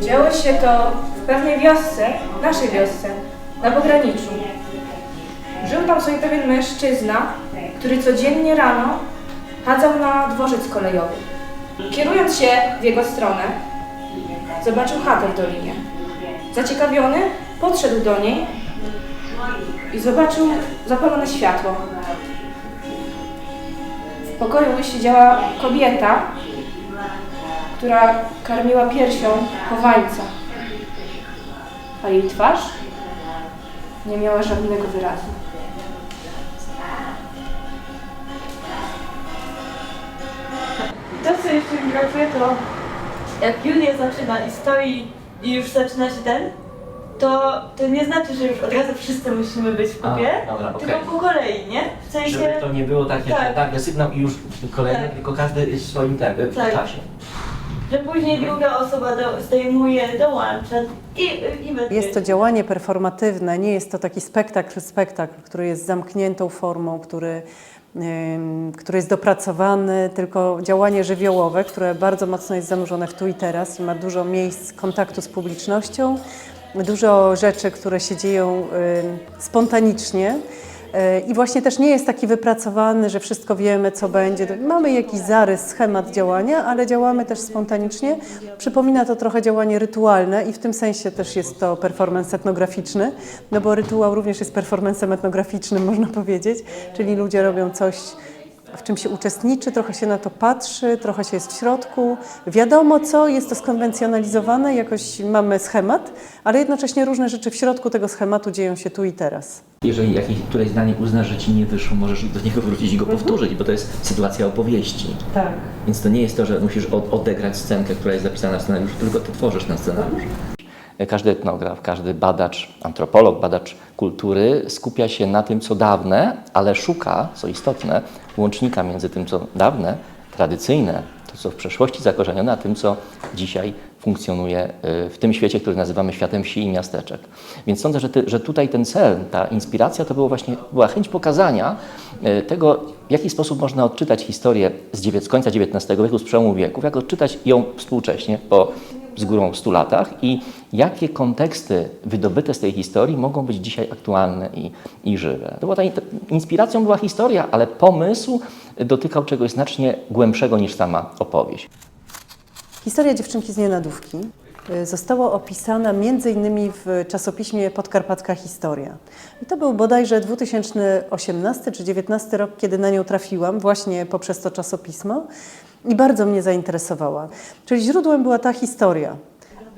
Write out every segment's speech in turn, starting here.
Działo się to w pewnej wiosce, naszej wiosce, na pograniczu. Żył tam sobie pewien mężczyzna, który codziennie rano chadzał na dworzec kolejowy. Kierując się w jego stronę, zobaczył chatę w dolinie. Zaciekawiony, podszedł do niej i zobaczył zapalone światło. Pokoju siedziała kobieta, która karmiła piersią chowańca, a jej twarz nie miała żadnego wyrazu. To, co jeszcze mi brakuje, to jak Julia zaczyna i stoi i już zaczyna się ten, to, to nie znaczy, że już od razu wszyscy musimy być w A, kupie, dobra, okej. tylko po kolei, nie? W sensie, Żeby to nie było takie, Tak. że nagle sygnał i już kolejny, Tak. tylko każdy jest w swoim tempie, w Tak. czasie. że później druga osoba do, zdejmuje, dołącza i, i. Jest to działanie performatywne, nie jest to taki spektakl, spektakl, który jest zamkniętą formą, który, ym, który jest dopracowany, tylko działanie żywiołowe, które bardzo mocno jest zanurzone w tu i teraz i ma dużo miejsc kontaktu z publicznością, dużo rzeczy, które się dzieją ym, spontanicznie. Y, I właśnie też nie jest taki wypracowany, że wszystko wiemy, co będzie. Mamy jakiś zarys, schemat działania, ale działamy też spontanicznie. Przypomina to trochę działanie rytualne i w tym sensie też jest to performance etnograficzny, no bo rytuał również jest performancem etnograficznym, można powiedzieć, czyli ludzie robią coś, w czym się uczestniczy, trochę się na to patrzy, trochę się jest w środku. Wiadomo co, jest to skonwencjonalizowane, jakoś mamy schemat, ale jednocześnie różne rzeczy w środku tego schematu dzieją się tu i teraz. Jeżeli jakieś, któreś zdanie uznasz, że ci nie wyszło, możesz do niego wrócić i go powtórzyć, bo to jest sytuacja opowieści. Tak. Więc to nie jest to, że musisz od, odegrać scenkę, która jest zapisana w scenariuszu, tylko ty tworzysz ten scenariusz. Każdy etnograf, każdy badacz, antropolog, badacz kultury skupia się na tym, co dawne, ale szuka, co istotne, łącznika między tym, co dawne, tradycyjne, to, co w przeszłości zakorzenione, a tym, co dzisiaj funkcjonuje y, w tym świecie, który nazywamy światem wsi i miasteczek. Więc sądzę, że, ty, że tutaj ten cel, ta inspiracja to było właśnie, była chęć pokazania y, tego, w jaki sposób można odczytać historię z, z końca XIX wieku, z przełomu wieków, jak odczytać ją współcześnie, po z górą 100 latach i jakie konteksty wydobyte z tej historii mogą być dzisiaj aktualne i, i żywe. To była ta, inspiracją była historia, ale pomysł dotykał czegoś znacznie głębszego niż sama opowieść. Historia dziewczynki z Nienadówki y, została opisana innymi w czasopiśmie Podkarpacka Historia. I to był bodajże 2018 czy 2019 rok, kiedy na nią trafiłam, właśnie poprzez to czasopismo i bardzo mnie zainteresowała. Czyli źródłem była ta historia.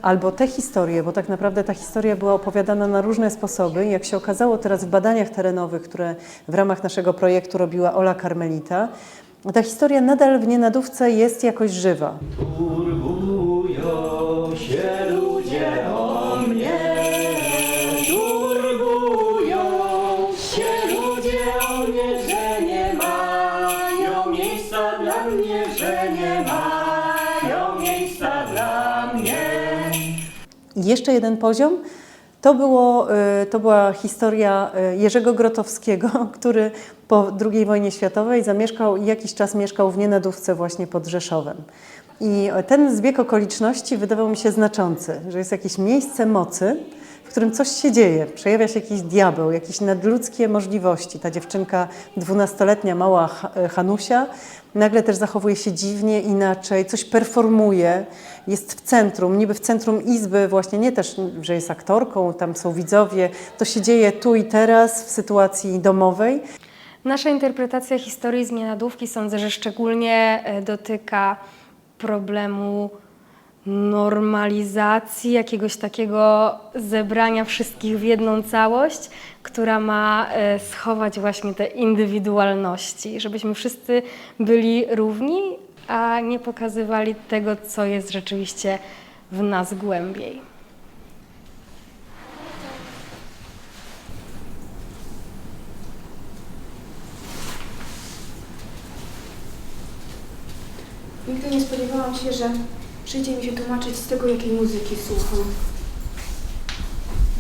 Albo te historie, bo tak naprawdę ta historia była opowiadana na różne sposoby. Jak się okazało teraz w badaniach terenowych, które w ramach naszego projektu robiła Ola Karmelita, ta historia nadal w Nienadówce jest jakoś żywa. Turbują się jeszcze jeden poziom. To, było, y, to była historia y, Jerzego Grotowskiego, który po II wojnie światowej zamieszkał jakiś czas mieszkał w Nienadówce właśnie pod Rzeszowem. I ten zbieg okoliczności wydawał mi się znaczący, że jest jakieś miejsce mocy, którym coś się dzieje, przejawia się jakiś diabeł, jakieś nadludzkie możliwości. Ta dziewczynka, dwunastoletnia, mała Ha- Hanusia, nagle też zachowuje się dziwnie, inaczej, coś performuje, jest w centrum, niby w centrum izby, właśnie nie też, że jest aktorką, tam są widzowie, to się dzieje tu i teraz w sytuacji domowej. Nasza interpretacja historii z Nienadówki sądzę, że szczególnie e, dotyka problemu normalizacji, jakiegoś takiego zebrania wszystkich w jedną całość, która ma e, schować właśnie te indywidualności, żebyśmy wszyscy byli równi, a nie pokazywali tego, co jest rzeczywiście w nas głębiej. Nigdy nie spodziewałam się, że przyjdzie mi się tłumaczyć z tego, jakiej muzyki słucham.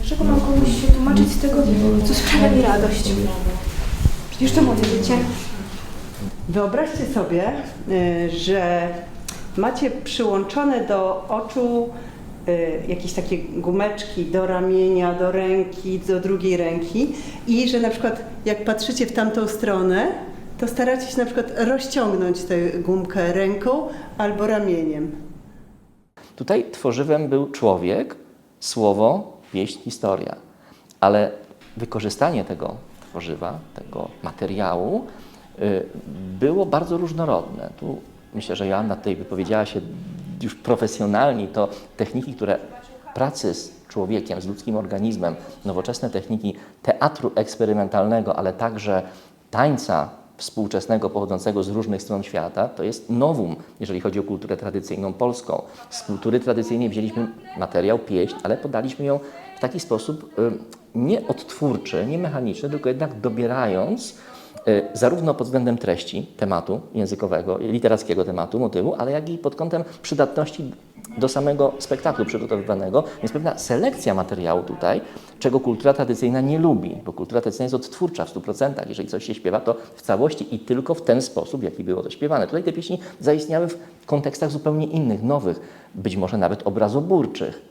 Dlaczego mam komuś się tłumaczyć z tego, co sprawia mi radość? Przecież to moje życie. Wyobraźcie sobie, y, że macie przyłączone do oczu y, jakieś takie gumeczki do ramienia, do ręki, do drugiej ręki i że na przykład jak patrzycie w tamtą stronę, to staracie się na przykład rozciągnąć tę gumkę ręką albo ramieniem. Tutaj tworzywem był człowiek, słowo, wieść, historia. Ale wykorzystanie tego tworzywa, tego materiału y, było bardzo różnorodne. Tu myślę, że Joanna tutaj wypowiedziała się już profesjonalnie. To techniki, które pracy z człowiekiem, z ludzkim organizmem, nowoczesne techniki teatru eksperymentalnego, ale także tańca współczesnego pochodzącego z różnych stron świata, to jest nowum, jeżeli chodzi o kulturę tradycyjną polską. Z kultury tradycyjnej wzięliśmy materiał, pieśń, ale podaliśmy ją w taki sposób y, nie odtwórczy, nie mechaniczny, tylko jednak dobierając zarówno pod względem treści tematu językowego, literackiego tematu, motywu, ale jak i pod kątem przydatności do samego spektaklu przygotowywanego. Więc pewna selekcja materiału tutaj, czego kultura tradycyjna nie lubi, bo kultura tradycyjna jest odtwórcza w 100%. Jeżeli coś się śpiewa, to w całości i tylko w ten sposób, w jaki było to śpiewane. Tutaj te pieśni zaistniały w kontekstach zupełnie innych, nowych, być może nawet obrazoburczych.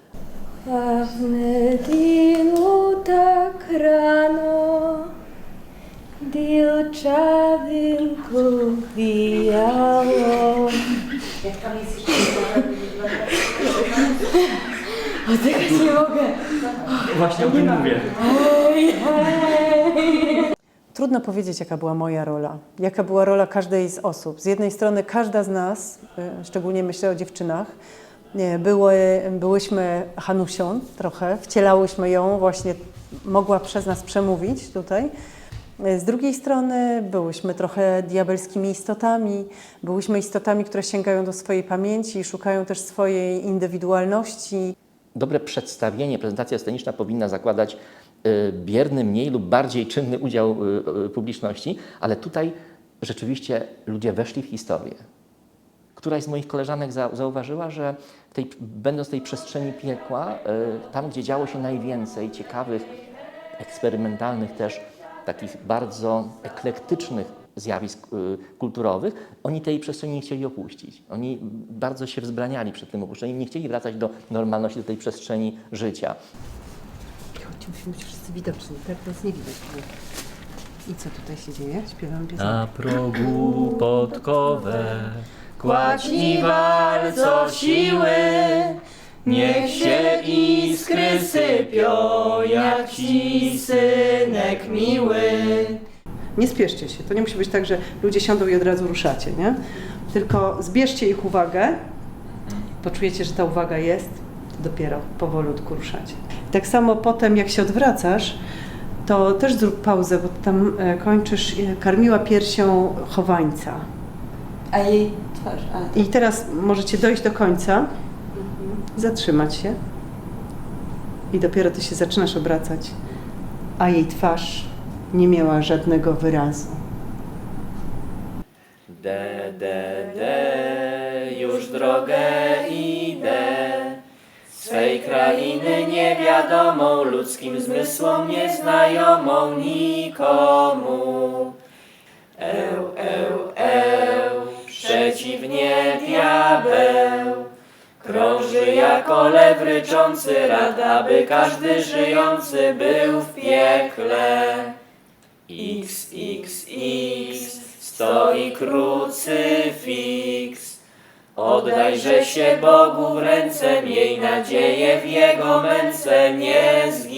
A Dilczawinku wijało Oddychać nie mogę Właśnie o tym mówię. Hej, hej Trudno powiedzieć, jaka była moja rola, jaka była rola każdej z osób. Z jednej strony każda z nas, y, szczególnie myślę o dziewczynach, nie, były, byłyśmy Hanusią trochę, wcielałyśmy ją, właśnie mogła przez nas przemówić tutaj. Z drugiej strony byłyśmy trochę diabelskimi istotami, byłyśmy istotami, które sięgają do swojej pamięci szukają też swojej indywidualności. Dobre przedstawienie, prezentacja sceniczna powinna zakładać y, bierny, mniej lub bardziej czynny udział y, y, publiczności, ale tutaj rzeczywiście ludzie weszli w historię. Któraś z moich koleżanek za, zauważyła, że tej, będąc w tej przestrzeni piekła, tam gdzie działo się najwięcej ciekawych, eksperymentalnych też, takich bardzo eklektycznych zjawisk y, kulturowych, oni tej przestrzeni nie chcieli opuścić. Oni bardzo się wzbraniali przed tym opuszczeniem, nie chcieli wracać do normalności, do tej przestrzeni życia. Chodźcie, musimy być wszyscy widoczni, tak nas nie widać. I co tutaj się dzieje? Śpiewamy piosenkę. Na progu podkowę kładź i wal co siły. Niech się iskry sypią, jak ci synek miły. Nie spieszcie się, to nie musi być tak, że ludzie siądą i od razu ruszacie, nie? Tylko zbierzcie ich uwagę, poczujecie, że ta uwaga jest, to dopiero powolutku ruszacie. Tak samo potem, jak się odwracasz, to też zrób pauzę, bo tam e, kończysz, e, karmiła piersią chowańca. A jej twarz, a I teraz możecie dojść do końca, zatrzymać się i dopiero ty się zaczynasz obracać, a jej twarz nie miała żadnego wyrazu. De, de, de, już drogę idę. Swej krainy niewiadomą, ludzkim zmysłom nieznajomą nikomu. Krąży jako lew ryczący, rad, aby każdy żyjący był w piekle. X, X, X, stoi krucyfiks. Oddajże się Bogu w ręce, miej nadzieję w Jego męce, nie zginie.